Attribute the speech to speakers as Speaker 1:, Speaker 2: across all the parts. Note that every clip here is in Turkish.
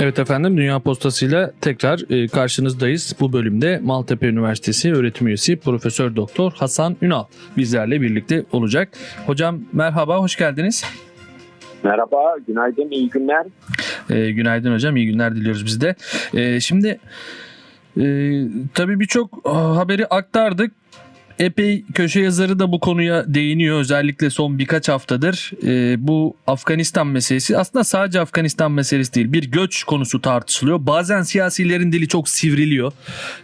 Speaker 1: Evet efendim Dünya Postası ile tekrar e, karşınızdayız. Bu bölümde Maltepe Üniversitesi öğretim üyesi Profesör Doktor Hasan Ünal bizlerle birlikte olacak. Hocam merhaba, hoş geldiniz.
Speaker 2: Merhaba, günaydın, iyi günler.
Speaker 1: E, günaydın hocam, iyi günler diliyoruz biz de. E, şimdi e, tabii birçok haberi aktardık. Epey köşe yazarı da bu konuya değiniyor özellikle son birkaç haftadır. E, bu Afganistan meselesi aslında sadece Afganistan meselesi değil bir göç konusu tartışılıyor. Bazen siyasilerin dili çok sivriliyor.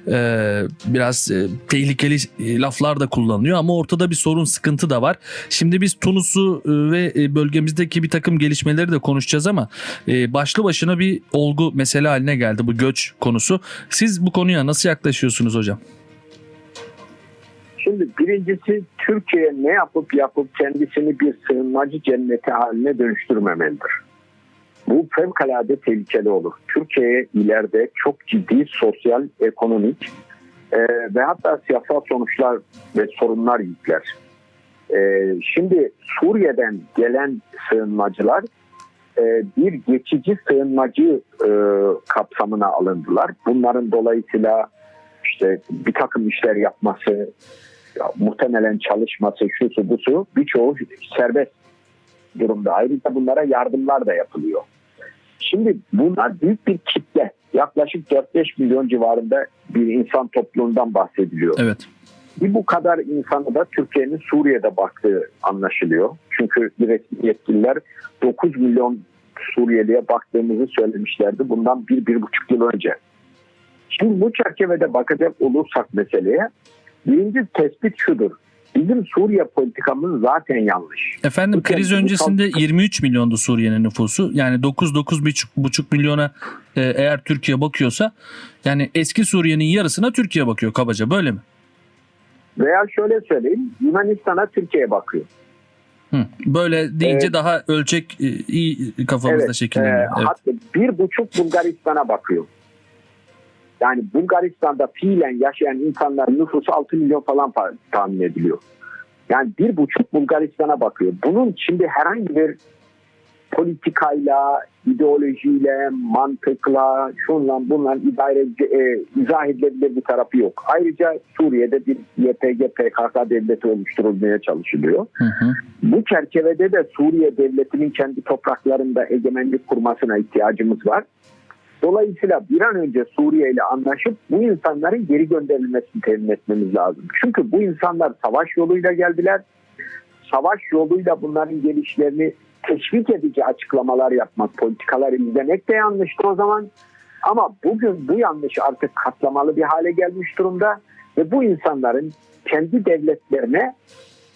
Speaker 1: E, biraz e, tehlikeli e, laflar da kullanılıyor ama ortada bir sorun sıkıntı da var. Şimdi biz Tunus'u e, ve e, bölgemizdeki bir takım gelişmeleri de konuşacağız ama e, başlı başına bir olgu mesele haline geldi bu göç konusu. Siz bu konuya nasıl yaklaşıyorsunuz hocam?
Speaker 2: Şimdi birincisi Türkiye ne yapıp yapıp kendisini bir sığınmacı cenneti haline dönüştürmemelidir. Bu fevkalade tehlikeli olur. Türkiye'ye ileride çok ciddi sosyal, ekonomik e, ve hatta siyasal sonuçlar ve sorunlar yükler. E, şimdi Suriye'den gelen sığınmacılar e, bir geçici sığınmacı e, kapsamına alındılar. Bunların dolayısıyla işte bir takım işler yapması, ya, muhtemelen çalışması, şusu busu birçoğu serbest durumda. Ayrıca bunlara yardımlar da yapılıyor. Şimdi bunlar büyük bir kitle. Yaklaşık 4-5 milyon civarında bir insan topluluğundan bahsediliyor.
Speaker 1: Evet.
Speaker 2: Bir bu kadar insanı da Türkiye'nin Suriye'de baktığı anlaşılıyor. Çünkü resmi yetkililer 9 milyon Suriyeli'ye baktığımızı söylemişlerdi bundan bir, bir buçuk yıl önce. Şimdi bu çerçevede bakacak olursak meseleye birinci tespit şudur. Bizim Suriye politikamız zaten yanlış.
Speaker 1: Efendim
Speaker 2: Bu
Speaker 1: kriz öncesinde
Speaker 2: kalk-
Speaker 1: 23 milyondu Suriye'nin nüfusu. Yani 9-9,5 milyona e, eğer Türkiye bakıyorsa yani eski Suriye'nin yarısına Türkiye bakıyor kabaca böyle mi?
Speaker 2: Veya şöyle söyleyeyim Yunanistan'a Türkiye'ye bakıyor.
Speaker 1: Hı. Böyle deyince
Speaker 2: Evet.
Speaker 1: daha ölçek e, iyi kafamızda
Speaker 2: Evet,
Speaker 1: şekilleniyor.
Speaker 2: e,
Speaker 1: Evet.
Speaker 2: Hatta bir buçuk Bulgaristan'a bakıyor. Yani Bulgaristan'da fiilen yaşayan insanların nüfusu 6 milyon falan fa- tahmin ediliyor. Yani bir buçuk Bulgaristan'a bakıyor. Bunun şimdi herhangi bir politikayla, ideolojiyle, mantıkla, şunla bunla idare, e, izah edilebilir bir tarafı yok. Ayrıca Suriye'de bir YPG PKK devleti oluşturulmaya çalışılıyor.
Speaker 1: Hı hı.
Speaker 2: Bu çerçevede de Suriye devletinin kendi topraklarında egemenlik kurmasına ihtiyacımız var. Dolayısıyla bir an önce Suriye ile anlaşıp bu insanların geri gönderilmesini temin etmemiz lazım. Çünkü bu insanlar savaş yoluyla geldiler. Savaş yoluyla bunların gelişlerini teşvik edici açıklamalar yapmak, politikalar izlemek de yanlıştı o zaman. Ama bugün bu yanlış artık katlamalı bir hale gelmiş durumda ve bu insanların kendi devletlerine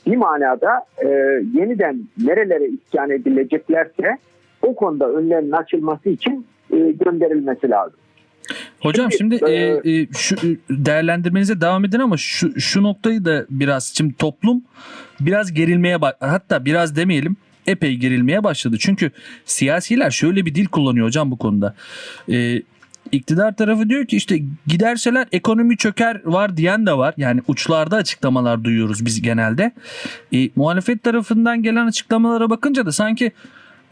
Speaker 2: bir manada e, yeniden nerelere isyan edileceklerse o konuda önlerinin açılması için e, gönderilmesi lazım.
Speaker 1: Hocam şimdi
Speaker 2: Şimdi,
Speaker 1: e, e, şu e, değerlendirmenize devam edin ama şu şu noktayı da biraz şimdi toplum biraz gerilmeye hatta biraz demeyelim epey gerilmeye başladı. Çünkü siyasiler şöyle bir dil kullanıyor hocam bu konuda. E, iktidar tarafı diyor ki işte giderseler ekonomi çöker var diyen de var. Yani uçlarda açıklamalar duyuyoruz biz genelde. E, muhalefet tarafından gelen açıklamalara bakınca da sanki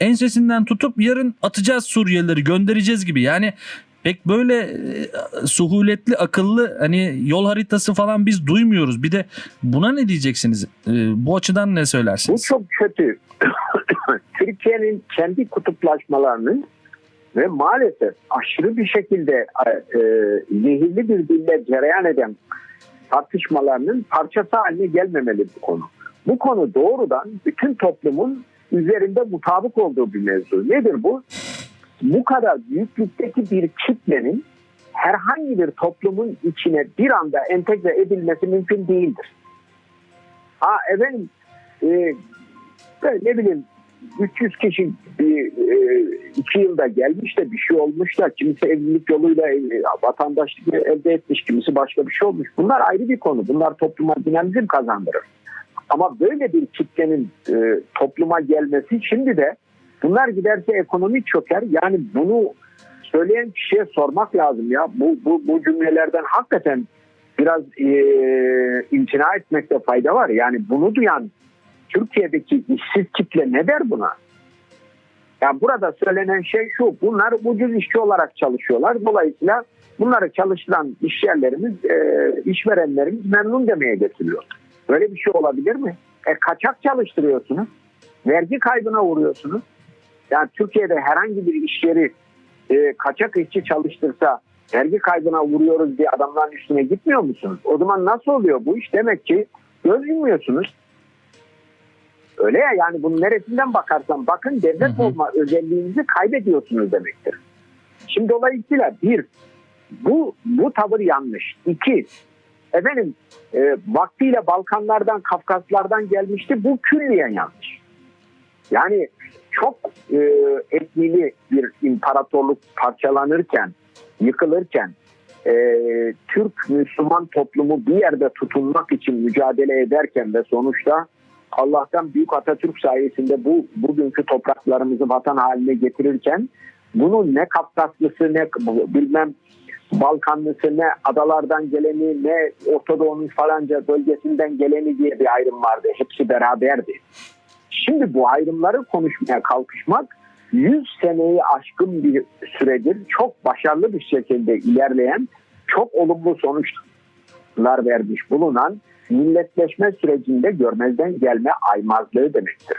Speaker 1: ensesinden tutup yarın atacağız Suriyelileri göndereceğiz gibi. Yani pek böyle e, suhuletli akıllı hani yol haritası falan biz duymuyoruz. Bir de buna ne diyeceksiniz? E, bu açıdan ne
Speaker 2: Bu
Speaker 1: söylersiniz?
Speaker 2: çok kötü. Türkiye'nin kendi kutuplaşmalarının ve maalesef aşırı bir şekilde e, zehirli bir dille cereyan eden tartışmalarının parçası haline gelmemeli bu konu. Bu konu doğrudan bütün toplumun üzerinde mutabık olduğu bir mevzu. Nedir bu? Bu kadar büyüklükteki bir kitlenin herhangi bir toplumun içine bir anda entegre edilmesi mümkün değildir. Ha efendim e, ne bileyim 300 kişi bir, e, iki yılda gelmiş de bir şey olmuş da kimisi evlilik yoluyla e, vatandaşlık elde etmiş kimisi başka bir şey olmuş. Bunlar ayrı bir konu. Bunlar topluma dinamizm kazandırır. Ama böyle bir kitlenin e, topluma gelmesi şimdi de bunlar giderse ekonomi çöker. Yani bunu söyleyen kişiye sormak lazım ya. Bu, bu, bu cümlelerden hakikaten biraz e, imtina etmekte fayda var. Yani bunu duyan Türkiye'deki işsiz kitle ne der buna? Yani burada söylenen şey şu, bunlar ucuz işçi olarak çalışıyorlar. Dolayısıyla bunları çalışılan iş yerlerimiz, e, işverenlerimiz memnun demeye getiriyor. Böyle bir şey olabilir mi? E, kaçak çalıştırıyorsunuz. Vergi kaybına uğruyorsunuz. Yani Türkiye'de herhangi bir iş yeri e, kaçak işçi çalıştırsa vergi kaybına vuruyoruz diye adamların üstüne gitmiyor musunuz? O zaman nasıl oluyor bu iş? Demek ki göz yummuyorsunuz. Öyle ya yani bunun neresinden bakarsan bakın devlet
Speaker 1: Hı hı.
Speaker 2: olma özelliğinizi kaybediyorsunuz demektir. Şimdi dolayısıyla bir bu bu tavır yanlış. İki efendim e, vaktiyle Balkanlardan Kafkaslardan gelmişti bu külliyen yanlış. Yani çok e, etnili bir imparatorluk parçalanırken, yıkılırken e, Türk Müslüman toplumu bir yerde tutunmak için mücadele ederken ve sonuçta Allah'tan Büyük Atatürk sayesinde bu bugünkü topraklarımızı vatan haline getirirken bunun ne Kafkaslısı ne bilmem Balkanlısı ne adalardan geleni ne Orta Doğu'nun falanca bölgesinden geleni diye bir ayrım vardı. Hepsi beraberdi. Şimdi bu ayrımları konuşmaya kalkışmak 100 seneyi aşkın bir süredir çok başarılı bir şekilde ilerleyen, çok olumlu sonuçlar vermiş bulunan milletleşme sürecinde görmezden gelme aymazlığı demektir.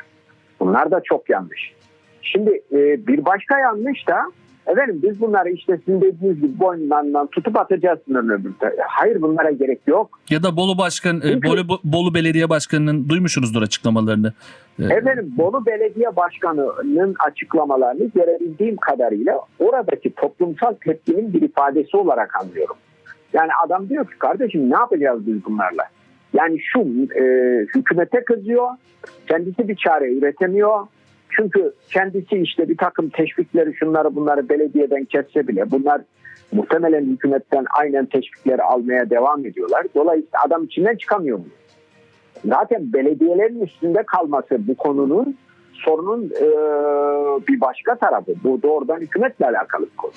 Speaker 2: Bunlar da çok yanlış. Şimdi e, bir başka yanlış da efendim biz bunları işte sizin dediğiniz gibi boynundan tutup atacağız sınırın. Hayır bunlara gerek yok.
Speaker 1: Ya da Bolu Başkan, e,
Speaker 2: Çünkü-
Speaker 1: Bolu, Bolu Belediye Başkanı'nın duymuşsunuzdur açıklamalarını. E,
Speaker 2: Efendim Bolu Belediye Başkanı'nın açıklamalarını görebildiğim kadarıyla oradaki toplumsal tepkinin bir ifadesi olarak anlıyorum. Yani adam diyor ki kardeşim ne yapacağız biz bunlarla? Yani şu e, hükümete kızıyor, kendisi bir çare üretemiyor. Çünkü kendisi işte bir takım teşvikleri şunları bunları belediyeden kesse bile bunlar muhtemelen hükümetten aynen teşvikleri almaya devam ediyorlar. Dolayısıyla adam içinden çıkamıyor mu? zaten belediyelerin üstünde kalması bu konunun sorunun e, bir başka tarafı. Bu doğrudan hükümetle alakalı bir konu.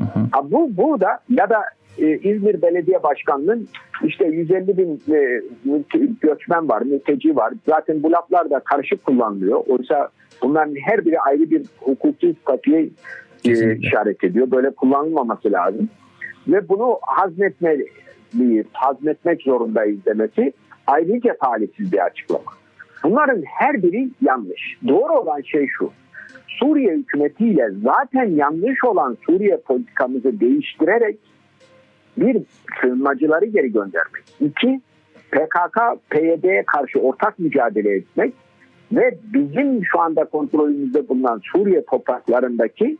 Speaker 1: Hı hı.
Speaker 2: Ha, bu, bu da ya da e, İzmir Belediye Başkanı'nın işte 150 bin e, göçmen var, mülteci var. Zaten bu laflar da karışık kullanılıyor. Oysa bunların her biri ayrı bir hukuki statüye e, işaret ediyor. Böyle kullanılmaması lazım. Ve bunu hazmetmeliyiz, hazmetmek zorundayız demesi ayrıca talihsiz bir açıklama. Bunların her biri yanlış. Doğru olan şey şu. Suriye hükümetiyle zaten yanlış olan Suriye politikamızı değiştirerek bir sığınmacıları geri göndermek. İki, PKK, PYD'ye karşı ortak mücadele etmek ve bizim şu anda kontrolümüzde bulunan Suriye topraklarındaki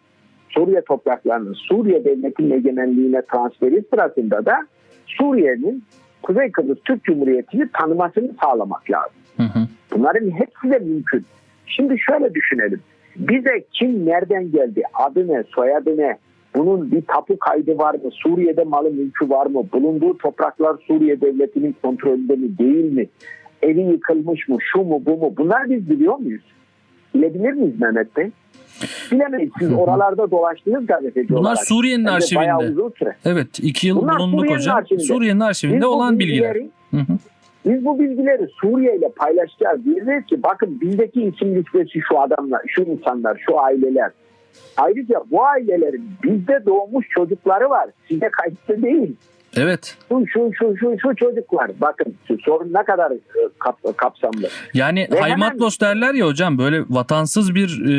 Speaker 2: Suriye topraklarının Suriye devletinin egemenliğine transferi sırasında da Suriye'nin Kuzey Kıbrıs Türk Cumhuriyeti'ni tanımasını sağlamak lazım.
Speaker 1: Hı hı.
Speaker 2: Bunların hepsi de mümkün. Şimdi şöyle düşünelim. Bize kim nereden geldi, adı ne, soyadı ne, bunun bir tapu kaydı var mı, Suriye'de malı mülkü var mı, bulunduğu topraklar Suriye devletinin kontrolünde mi değil mi, evi yıkılmış mı, şu mu bu mu, bunlar biz biliyor muyuz? Bilebilir miyiz Mehmet Bey? Bilemeyiz. Siz oralarda dolaştığınız gazeteci
Speaker 1: Bunlar
Speaker 2: olarak.
Speaker 1: Suriye'nin
Speaker 2: Bayağı
Speaker 1: arşivinde.
Speaker 2: uzun süre.
Speaker 1: Evet iki yıl
Speaker 2: Bunlar
Speaker 1: bulunduk
Speaker 2: Suriye'nin
Speaker 1: hocam.
Speaker 2: arşivinde.
Speaker 1: Suriye'nin arşivinde
Speaker 2: Biz
Speaker 1: olan bilgiler. Hı hı.
Speaker 2: Biz bu bilgileri Suriye ile paylaşacağız. Diyeceğiz ki bakın bizdeki isim listesi şu adamlar, şu insanlar, şu aileler. Ayrıca bu ailelerin bizde doğmuş çocukları var. Size kayıtlı değil.
Speaker 1: Evet.
Speaker 2: Şu şu şu şu, şu çocuklar. Bakın şu sorun ne kadar e, kap- kapsamlı.
Speaker 1: Yani
Speaker 2: Ve
Speaker 1: haymatlos derler ya hocam böyle vatansız bir e,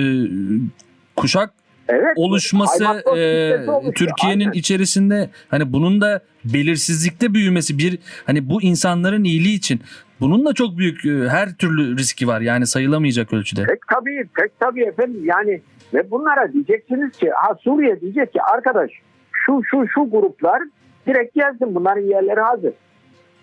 Speaker 1: kuşak
Speaker 2: Evet.
Speaker 1: oluşması e. Türkiye'nin
Speaker 2: Aynen.
Speaker 1: içerisinde hani bunun da belirsizlikte büyümesi bir hani bu insanların iyiliği için bunun da çok büyük e, her türlü riski var yani sayılamayacak ölçüde.
Speaker 2: Pek tabii, pek tabii efendim. Yani ve bunlara diyeceksiniz ki ha Suriye diyecek ki arkadaş şu şu şu gruplar direkt gelsin bunların yerleri hazır.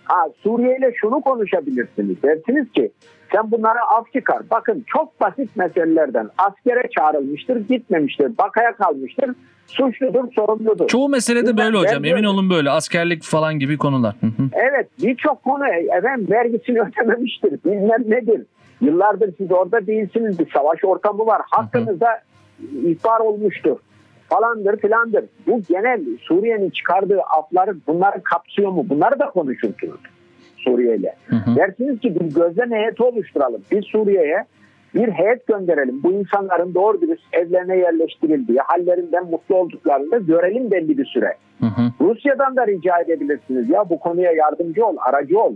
Speaker 2: Ha Suriye ile şunu konuşabilirsiniz. Dersiniz ki sen bunlara af çıkar. Bakın çok basit meselelerden askere çağrılmıştır, gitmemiştir, bakaya kalmıştır. Suçludur, sorumludur.
Speaker 1: Çoğu meselede
Speaker 2: Ben-
Speaker 1: böyle hocam emin olun böyle askerlik falan gibi konular. Hı hı.
Speaker 2: Evet birçok konu efendim vergisini ödememiştir. Bilmem nedir. Yıllardır siz orada değilsiniz. Bir savaş ortamı var. Hakkınızda ihbar olmuştur. Falandır filandır. Bu genel Suriye'nin çıkardığı afları bunları kapsıyor mu? Bunları da konuşursunuz Suriye ile. Dersiniz ki bir gözlem heyeti oluşturalım. Biz Suriye'ye bir heyet gönderelim. Bu insanların doğru dürüst evlerine yerleştirildiği, hallerinden mutlu olduklarını da görelim belli bir süre.
Speaker 1: Hı hı.
Speaker 2: Rusya'dan da rica edebilirsiniz. Ya bu konuya yardımcı ol, aracı ol.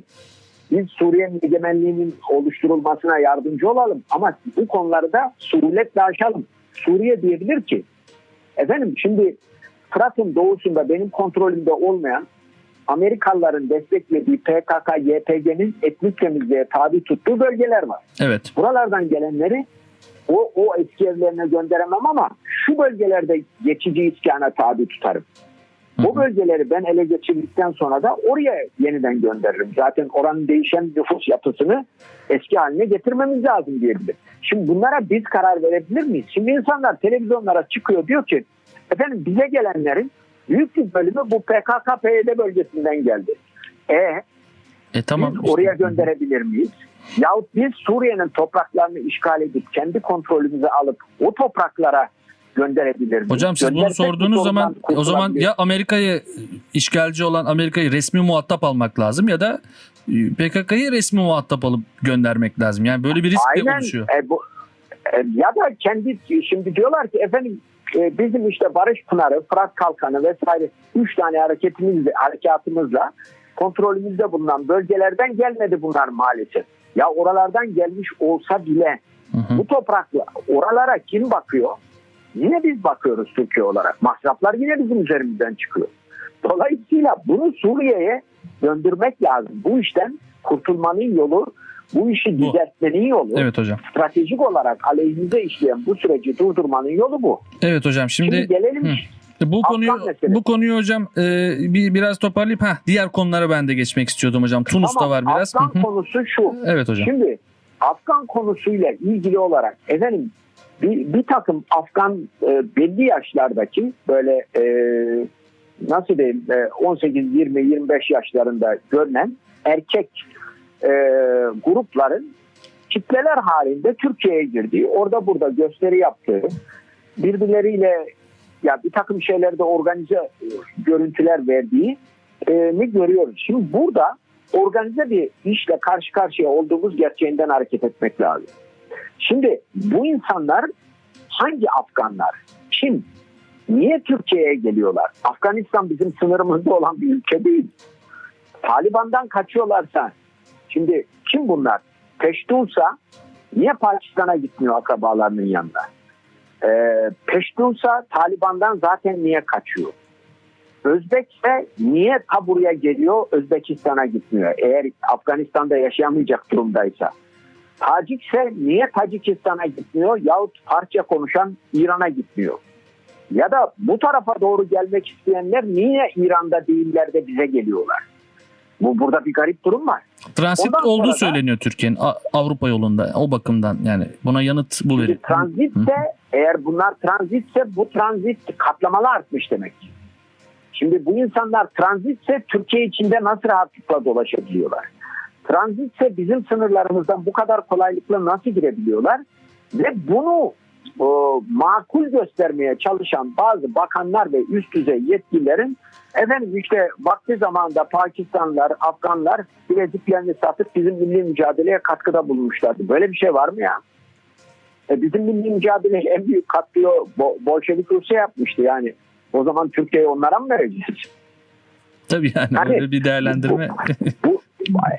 Speaker 2: Biz Suriye'nin egemenliğinin oluşturulmasına yardımcı olalım. Ama bu konuları da suhuletle aşalım. Suriye diyebilir ki, efendim şimdi Fırat'ın doğusunda benim kontrolümde olmayan Amerikalıların desteklediği PKK, YPG'nin etnik temizliğe tabi tuttuğu bölgeler var.
Speaker 1: Evet.
Speaker 2: Buralardan gelenleri o, o eski evlerine gönderemem ama şu bölgelerde geçici iskana tabi tutarım.
Speaker 1: Hı
Speaker 2: O bölgeleri ben ele geçirdikten sonra da oraya yeniden gönderirim. Zaten oranın değişen nüfus yapısını eski haline getirmemiz lazım diyebilir. Şimdi bunlara biz karar verebilir miyiz? Şimdi insanlar televizyonlara çıkıyor diyor ki efendim bize gelenlerin büyük bir bölümü bu PKK-PYD bölgesinden geldi. E
Speaker 1: E tamam.
Speaker 2: biz oraya
Speaker 1: işte.
Speaker 2: gönderebilir miyiz? Yahut biz Suriye'nin topraklarını işgal edip kendi kontrolümüze alıp o topraklara gönderebilir miyiz?
Speaker 1: Hocam siz bunu sorduğunuz zaman o zaman ya Amerika'yı işgalci olan Amerika'yı resmi muhatap almak lazım ya da e, PKK'yı resmi muhatap alıp göndermek lazım. Yani böyle bir risk de
Speaker 2: Aynen.
Speaker 1: oluşuyor.
Speaker 2: E, bu, e, ya da kendi şimdi diyorlar ki efendim e, bizim işte Barış Pınarı, Fırat Kalkanı vesaire üç tane hareketimizle, harekatımızla kontrolümüzde bulunan bölgelerden gelmedi bunlar maalesef. Ya oralardan gelmiş olsa bile
Speaker 1: Hı hı.
Speaker 2: bu toprakla oralara kim bakıyor? Yine biz bakıyoruz Türkiye olarak. Masraflar yine bizim üzerimizden çıkıyor. Dolayısıyla bunu Suriye'ye döndürmek lazım. Bu işten kurtulmanın yolu, bu işi
Speaker 1: Bu.
Speaker 2: düzeltmenin yolu,
Speaker 1: Evet hocam.
Speaker 2: stratejik olarak aleyhimize işleyen bu süreci durdurmanın yolu bu.
Speaker 1: Evet hocam şimdi,
Speaker 2: Şimdi, gelelim
Speaker 1: Hı. bu
Speaker 2: Afgan
Speaker 1: konuyu bu konuyu hocam e, bir biraz toparlayıp ha diğer konulara ben de geçmek istiyordum hocam. Tunus'ta
Speaker 2: Tamam,
Speaker 1: var biraz.
Speaker 2: Afgan konusu şu.
Speaker 1: Evet hocam.
Speaker 2: Şimdi Afgan konusuyla ilgili olarak efendim bir, bir takım Afgan e, belli yaşlardaki böyle e, nasıl diyeyim e, 18, 20, 25 yaşlarında görünen erkek e, grupların kitleler halinde Türkiye'ye girdiği, orada burada gösteri yaptığı, birbirleriyle ya bir takım şeylerde organize e, görüntüler verdiği e, mi görüyoruz. Şimdi burada organize bir işle karşı karşıya olduğumuz gerçeğinden hareket etmek lazım. Şimdi bu insanlar hangi Afganlar? Kim? Niye Türkiye'ye geliyorlar? Afganistan bizim sınırımızda olan bir ülke değil. Taliban'dan kaçıyorlarsa şimdi kim bunlar? Peştunsa niye Pakistan'a gitmiyor akrabalarının yanına? Ee, Peştunsa Taliban'dan zaten niye kaçıyor? Özbekse niye ta buraya geliyor Özbekistan'a gitmiyor eğer Afganistan'da yaşayamayacak durumdaysa. Tacikse niye Tacikistan'a gitmiyor yahut Farsça konuşan İran'a gitmiyor. Ya da bu tarafa doğru gelmek isteyenler niye İran'da değiller de bize geliyorlar? Bu burada bir garip durum var.
Speaker 1: Transit
Speaker 2: Ondan
Speaker 1: olduğu söyleniyor Türkiye'nin Avrupa yolunda. O bakımdan yani buna yanıt bu verir.
Speaker 2: Tranzitse eğer bunlar tranzitse bu tranzit katlamalı artmış demek. Şimdi bu insanlar tranzitse Türkiye içinde nasıl rahatlıkla dolaşabiliyorlar? Tranzitse bizim sınırlarımızdan bu kadar kolaylıkla nasıl girebiliyorlar? Ve bunu e, makul göstermeye çalışan bazı bakanlar ve üst düzey yetkililerin efendim işte vakti zamanında Pakistanlılar, Afganlar bileziklerini satıp bizim milli mücadeleye katkıda bulunmuşlardı. Böyle bir şey var mı ya? E, bizim milli mücadeleye en büyük katkıyı Bo- Bolşevik Rusya yapmıştı yani. O zaman Türkiye'yi onlara mı vereceğiz?
Speaker 1: Tabii yani
Speaker 2: Hani
Speaker 1: öyle bir değerlendirme.
Speaker 2: Bu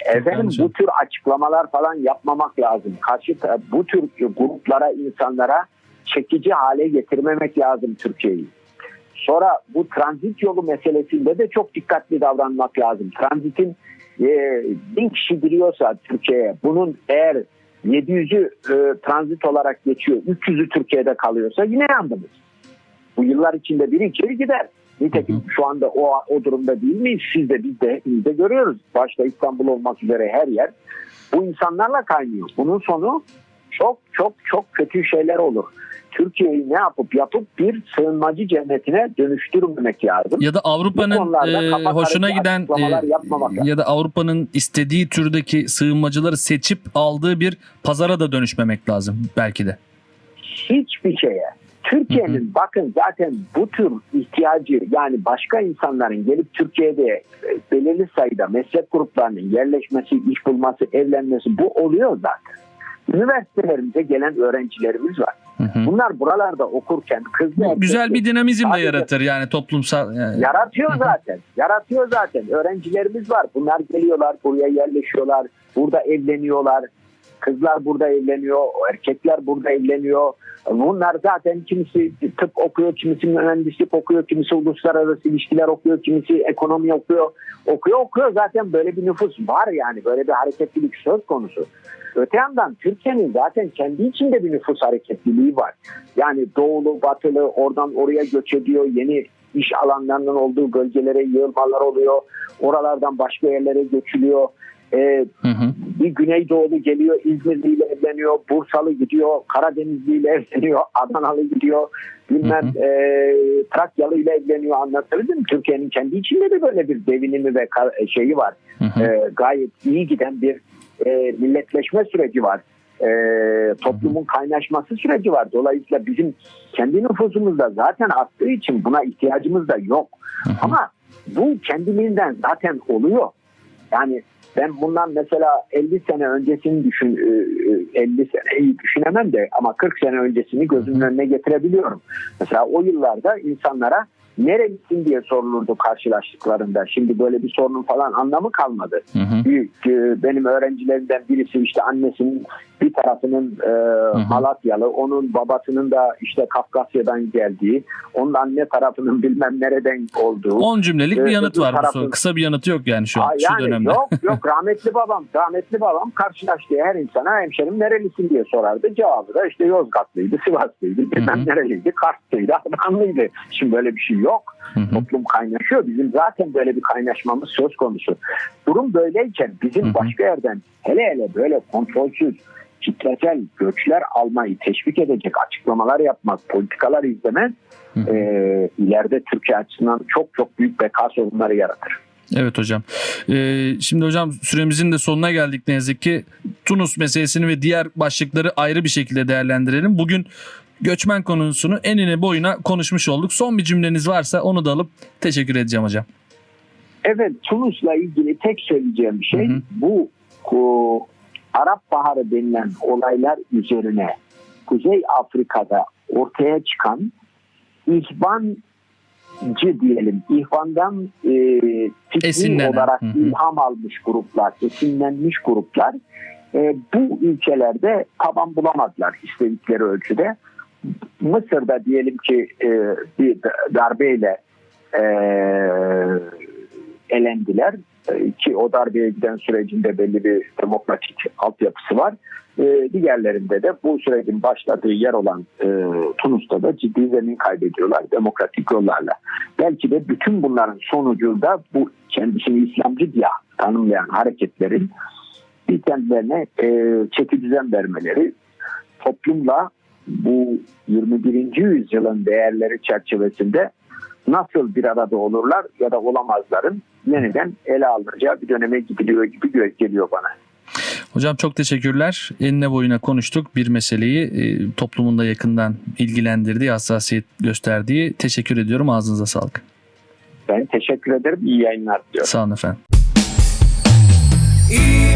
Speaker 2: efendim
Speaker 1: yanlış.
Speaker 2: bu tür açıklamalar falan yapmamak lazım. Karşı ta- bu tür gruplara, insanlara çekici hale getirmemek lazım Türkiye'yi. Sonra bu transit yolu meselesinde de çok dikkatli davranmak lazım. Transitin e, bin kişi giriyorsa Türkiye'ye bunun eğer 700'ü e, transit olarak geçiyor, 300'ü Türkiye'de kalıyorsa yine yandınız. Bu yıllar içinde biri içeri gider. Nitekim şu anda o, o durumda değil miyiz? Siz de biz de hepimiz de görüyoruz. Başta İstanbul olmak üzere her yer bu insanlarla kaynıyor. Bunun sonu çok çok çok kötü şeyler olur. Türkiye'yi ne yapıp yapıp bir sığınmacı cennetine dönüştürmemek lazım.
Speaker 1: ya da Avrupa'nın e, hoşuna giden e, ya da Avrupa'nın istediği türdeki sığınmacıları seçip aldığı bir pazara da dönüşmemek lazım belki de.
Speaker 2: hiçbir şeye. Türkiye'nin bakın zaten bu tür ihtiyacı yani başka insanların gelip Türkiye'de e, belirli sayıda meslek gruplarının yerleşmesi, iş bulması, evlenmesi bu oluyor zaten. Üniversitelerimize gelen öğrencilerimiz var.
Speaker 1: Hı hı.
Speaker 2: Bunlar buralarda okurken kızlı
Speaker 1: Bu güzel bir dinamizm de yaratır yani toplumsal. Yani.
Speaker 2: Yaratıyor
Speaker 1: Hı hı.
Speaker 2: zaten. Yaratıyor zaten. Öğrencilerimiz var. Bunlar geliyorlar, buraya yerleşiyorlar. Burada evleniyorlar. Kızlar burada evleniyor. Erkekler burada evleniyor. Bunlar zaten kimisi tıp okuyor, kimisi mühendislik okuyor, kimisi uluslararası ilişkiler okuyor, kimisi ekonomi okuyor. Okuyor okuyor zaten böyle bir nüfus var yani. Böyle bir hareketlilik söz konusu. Öte yandan Türkiye'nin zaten kendi içinde bir nüfus hareketliliği var. Yani doğulu, batılı oradan oraya göç ediyor. Yeni iş alanlarının olduğu bölgelere yığılmalar oluyor. Oralardan başka yerlere göçülüyor. Ee,
Speaker 1: Hı hı.
Speaker 2: bir Güneydoğulu geliyor, İzmirli ile evleniyor, Bursalı gidiyor, Karadenizli ile evleniyor, Adanalı gidiyor, bilmem
Speaker 1: Hı
Speaker 2: e, Trakyalı ile evleniyor anlatabildim mi? Türkiye'nin kendi içinde de böyle bir devinimi ve ka- şeyi var.
Speaker 1: Hı hı.
Speaker 2: E, gayet iyi giden bir e, milletleşme süreci var. E, toplumun kaynaşması süreci var. Dolayısıyla bizim kendi nüfusumuz da zaten arttığı için buna ihtiyacımız da yok.
Speaker 1: Hı hı.
Speaker 2: Ama bu kendiliğinden zaten oluyor. Yani ben bundan mesela 50 sene öncesini düşün e, e, 50 seneyi düşünemem de ama 40 sene öncesini gözümün önüne getirebiliyorum. Mesela o yıllarda insanlara nerelisin diye sorulurdu karşılaştıklarında. Şimdi böyle bir sorunun falan anlamı kalmadı.
Speaker 1: Hı hı.
Speaker 2: Büyük e, benim öğrencilerimden birisi işte annesinin bir tarafının e, Malatyalı, onun babasının da işte Kafkasya'dan geldiği, onun anne tarafının bilmem nereden olduğu.
Speaker 1: 10 cümlelik bir
Speaker 2: Evet,
Speaker 1: yanıt var bu
Speaker 2: tarafın-
Speaker 1: soru. Kısa bir yanıtı yok yani şu an
Speaker 2: Aa,
Speaker 1: şu
Speaker 2: yani
Speaker 1: dönemde.
Speaker 2: Yok yok rahmetli babam rahmetli babam karşılaştığı her insana hemşerim nerelisin diye sorardı. Cevabı da işte Yozgatlıydı, Sivaslıydı, bilmem
Speaker 1: hı.
Speaker 2: nereliydi, Karslıydı, Adanlıydı. Şimdi böyle bir şey yok.
Speaker 1: Hı hı.
Speaker 2: Toplum kaynaşıyor. Bizim zaten böyle bir kaynaşmamız söz konusu. Durum böyleyken bizim
Speaker 1: Hı hı.
Speaker 2: başka yerden hele hele böyle kontrolsüz kitlesel göçler almayı teşvik edecek açıklamalar yapmak, politikalar izlemek
Speaker 1: Hı hı.
Speaker 2: e, ileride Türkiye açısından çok çok büyük beka sorunları yaratır.
Speaker 1: Evet hocam. Ee, şimdi hocam süremizin de sonuna geldik ne yazık ki. Tunus meselesini ve diğer başlıkları ayrı bir şekilde değerlendirelim. Bugün göçmen konusunu enine boyuna konuşmuş olduk. Son bir cümleniz varsa onu da alıp teşekkür edeceğim hocam.
Speaker 2: Evet Tunus'la ilgili tek söyleyeceğim şey
Speaker 1: Hı hı.
Speaker 2: bu o, Arap Baharı denilen olaylar üzerine Kuzey Afrika'da ortaya çıkan ihvancı diyelim ihvandan e, fikri
Speaker 1: Esinlenen.
Speaker 2: olarak
Speaker 1: Hı hı.
Speaker 2: ilham almış gruplar, esinlenmiş gruplar e, bu ülkelerde taban bulamadılar istedikleri ölçüde. Mısır'da diyelim ki e, bir darbeyle e, elendiler E, ki o darbeye giden sürecinde belli bir demokratik altyapısı var. E, diğerlerinde de bu sürecin başladığı yer olan e, Tunus'ta da ciddi zemin kaybediyorlar demokratik yollarla. Belki de bütün bunların sonucunda bu kendisini İslamcı diye tanımlayan hareketlerin bir kendilerine e, çeki düzen vermeleri toplumla bu 21. yüzyılın değerleri çerçevesinde nasıl bir arada olurlar ya da olamazların yeniden ele alınacağı bir döneme gidiliyor gibi geliyor bana.
Speaker 1: Hocam çok teşekkürler. Enine boyuna konuştuk bir meseleyi e, toplumun da yakından ilgilendirdiği, hassasiyet gösterdiği. Teşekkür ediyorum. Ağzınıza sağlık.
Speaker 2: Ben teşekkür ederim. İyi yayınlar diliyorum.
Speaker 1: Sağ olun efendim.
Speaker 3: İyi